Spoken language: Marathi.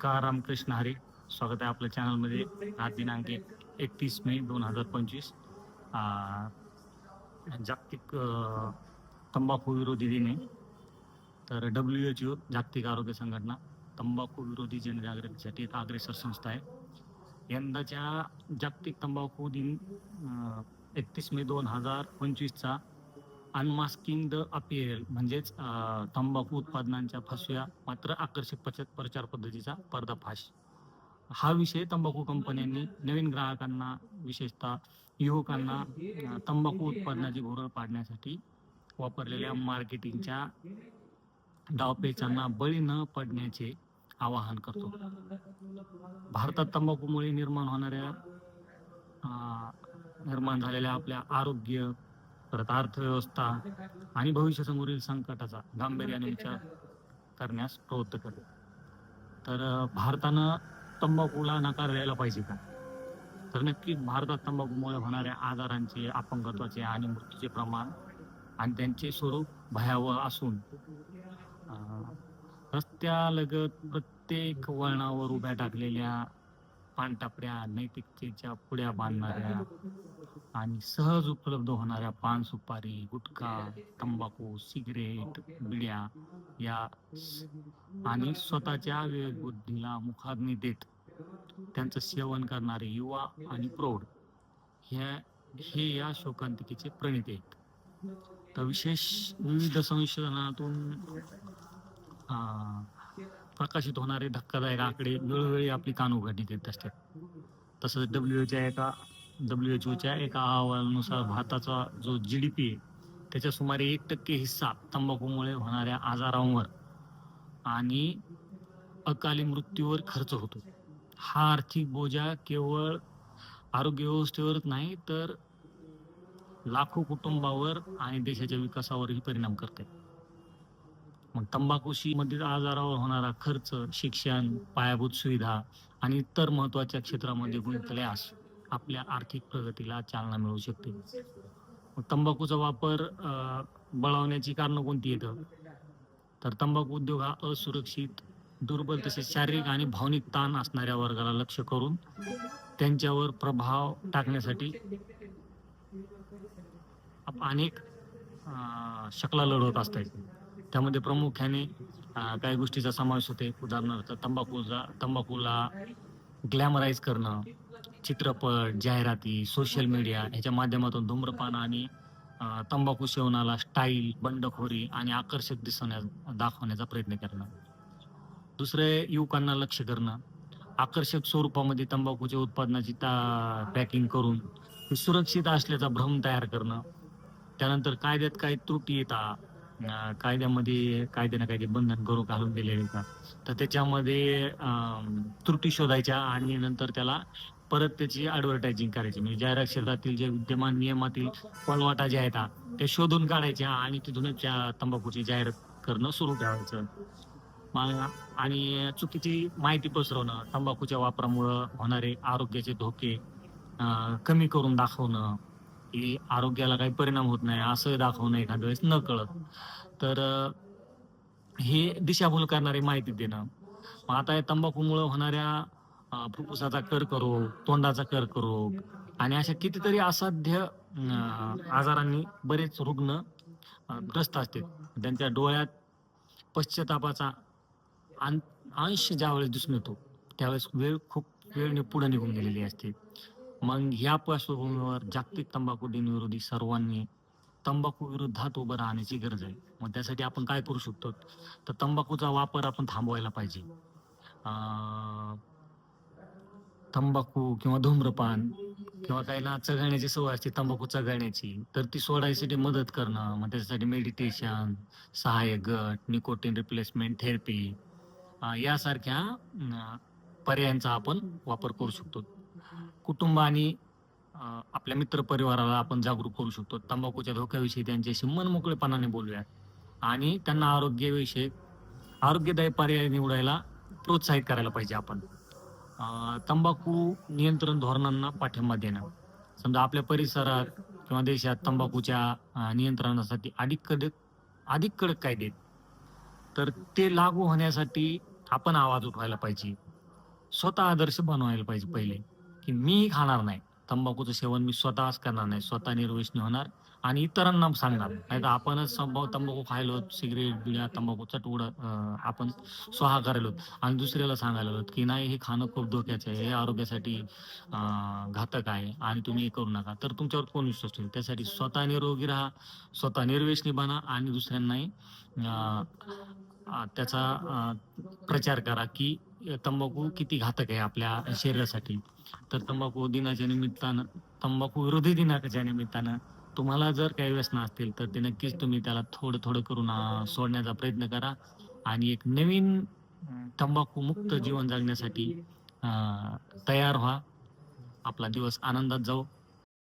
नमस्कार रामकृष्ण हरी. स्वागत आहे आपल्या चॅनलमध्ये. आज दिनांक एकतीस मे दोन हजार पंचवीस. जागतिक तंबाखू विरोधी दिन. आहे तर डब्ल्यू एच ओ जागतिक आरोग्य संघटना तंबाखू विरोधी जनजागृतीसाठी एक अग्रेसर संस्था आहे. यंदाच्या जागतिक तंबाखू दिन एकतीस मे दोन हजार पंचवीसचा अनमास्किंग द अपिअर म्हणजेच तंबाखू उत्पादनांच्या फसव्या मात्र आकर्षक प्रचार पद्धतीचा पर्दाफाश. हा विषय तंबाखू कंपन्यांनी नवीन ग्राहकांना विशेषतः युवकांना तंबाखू उत्पादनाची घोरळ पाडण्यासाठी वापरलेल्या मार्केटिंगच्या डावपेचांना बळी न पडण्याचे आवाहन करतो. भारतात तंबाखूमुळे निर्माण होणाऱ्या निर्माण झालेल्या आपल्या आरोग्य परत अर्थव्यवस्था आणि भविष्यासमोरील संकटाचा गांभीर्याने विचार करण्यास प्रवृत्त करते. तर भारतानं तंबाखूला नकार द्यायला पाहिजे का? तर नक्की भारतात तंबाखूमुळे होणाऱ्या आजारांचे अपंगत्वाचे आणि मृत्यूचे प्रमाण आणि त्यांचे स्वरूप भयावह असून रस्त्यालगत प्रत्येक वळणावर उभ्या टाकलेल्या पानटापड्या नैतिकतेच्या पुड्या बांधणाऱ्या आणि सहज उपलब्ध होणाऱ्या पान सुपारी गुटखा तंबाखू सिगरेट बिड्या या आणि स्वतःच्या विवेकबुद्धीला मुखाग्नी देत त्यांचं सेवन करणारे युवा आणि प्रौढ ह्या हे या शोकांतिकेचे प्रणित आहेत. तर विशेष विविध संशोधनातून प्रकाशित होणारे धक्कादायक आकडे वेळोवेळी आपली कान उघडणी देत असतात. तसंच डब्ल्यूच्या एका डब्ल्यू एच ओच्या एका अहवालानुसार भारताचा जो जी डी पी आहे त्याच्या सुमारे एक टक्के हिस्सा तंबाखूमुळे होणाऱ्या आजारांवर आणि अकाली मृत्यूवर खर्च होतो. हा आर्थिक बोजा केवळ आरोग्य व्यवस्थेवरच नाही तर लाखो कुटुंबावर आणि देशाच्या विकासावरही परिणाम करते. मग तंबाखूशी मधील आजारावर होणारा खर्च शिक्षण पायाभूत सुविधा आणि इतर महत्त्वाच्या क्षेत्रामध्ये गुंतले गुंतल्यास आपल्या आर्थिक प्रगतीला चालना मिळू शकते. मग तंबाखूचा वापर बळावण्याची कारणं कोणती येतं तर तंबाखू उद्योग हा असुरक्षित दुर्बल तसेच शारीरिक आणि भावनिक ताण असणाऱ्या वर्गाला लक्ष करून त्यांच्यावर प्रभाव टाकण्यासाठी आप- अनेक शकला लढवत असतात. त्यामध्ये प्रामुख्याने काही गोष्टीचा समावेश होते. उदाहरणार्थ तंबाखूचा तंबाखूला ग्लॅमराईज करणं चित्रपट जाहिराती सोशल मीडिया ह्याच्या माध्यमातून धूम्रपान आणि तंबाखू सेवनाला स्टाईल बंडखोरी आणि आकर्षक दिसण्या दाखवण्याचा प्रयत्न करणं. दुसरे युवकांना लक्ष करणं. आकर्षक स्वरूपामध्ये तंबाखूच्या उत्पादनाची ता पॅकिंग करून सुरक्षित असल्याचा भ्रम तयार करणं. त्यानंतर कायद्यात काही त्रुटी येतात कायद्यामध्ये कायदे ना कायदे बंधन करू घालून दिलेले का तर त्याच्यामध्ये त्रुटी शोधायच्या आणि नंतर त्याला परत त्याची ऍडव्हर्टायझिंग करायची. म्हणजे जाहिरात क्षेत्रातील जे विद्यमान नियमातील पळवाटा जे आहेत ते शोधून काढायच्या आणि तिथूनच त्या तंबाखूची जाहिरात करणं सुरू करायचं आणि चुकीची माहिती पसरवणं तंबाखूच्या वापरामुळं होणारे आरोग्याचे धोके कमी करून दाखवणं की आरोग्याला काही परिणाम होत नाही असं दाखवणं एखाद्या वेळेस न कळत तर हे दिशाभूल करणारी माहिती देणं. मग आता या तंबाखूमुळं होणाऱ्या फुफ्फुसाचा कर्करोग तोंडाचा कर्करोग आणि अशा कितीतरी असाध्य आजारांनी बरेच रुग्ण ग्रस्त असते त्यांच्या डोळ्यात पश्चातापाचा अं- अंश ज्यावेळेस दिसून येतो त्यावेळेस वेळ खूप वेळ पुढे निघून गेलेली असते. मग या पार्श्वभूमीवर जागतिक तंबाखू दिन विरोधी सर्वांनी तंबाखू विरोधात उभं राहण्याची गरज आहे. मग त्यासाठी आपण काय करू शकतो? तर तंबाखूचा वापर आपण थांबवायला पाहिजे. तंबाखू किंवा धूम्रपान किंवा काहीला चघळण्याची सवय असते तंबाखू चघळण्याची तर ती सोडायसाठी मदत करणं मग त्याच्यासाठी मेडिटेशन सहाय्यक गट निकोटीन रिप्लेसमेंट थेरपी यासारख्या पर्यायांचा आपण वापर करू शकतो. कुटुंब आणि आपल्या मित्र परिवाराला आपण जागरूक करू शकतो. तंबाखूच्या धोक्याविषयी त्यांच्याशी मनमोकळेपणाने बोलूया. आणि त्यांना आरोग्यविषयक आरोग्यदायी पर्याय निवडायला प्रोत्साहित करायला पाहिजे आपण. तंबाखू नियंत्रण धोरणांना पाठिंबा देणं. समजा आपल्या परिसरात किंवा देशात तंबाखूच्या नियंत्रणासाठी अधिक कडक अधिक कडक कायदे तर ते लागू होण्यासाठी आपण आवाज उठवायला पाहिजे. स्वतः आदर्श बनवायला पाहिजे पहिले. की मी खाणार नाही. तंबाखूचं सेवन मी स्वतःच करणार नाही. स्वतः निर्वेशनी होणार आणि इतरांना सांगणार. नाही तर आपणच तंबाखू खायलो सिगरेट बिड्या तंबाखूचा टुकडा आपण स्वहा करायलो आणि दुसऱ्याला सांगायला लागलो की नाही हे खाणं खूप धोक्याचं आहे. हे आरोग्यासाठी घातक आहे आणि तुम्ही हे करू नका. तर तुमच्यावर कोण विश्वास ठेवेल? त्यासाठी स्वतः निरोगी राहा स्वतः निर्वेशनी बना आणि दुसऱ्यांनाही त्याचा प्रचार करा की तंबाखू किती घातक आहे आपल्या शरीरासाठी? तर तंबाखू दिनाच्या निमित्तानं तंबाखू विरोधी दिनाच्या निमित्तानं तुम्हाला जर काही व्यसन असतील तर ते नक्कीच तुम्ही त्याला थोडं थोडं करून सोडण्याचा प्रयत्न करा. आणि एक नवीन तंबाखू मुक्त जीवन जगण्यासाठी तयार व्हा. आपला दिवस आनंदात जाऊ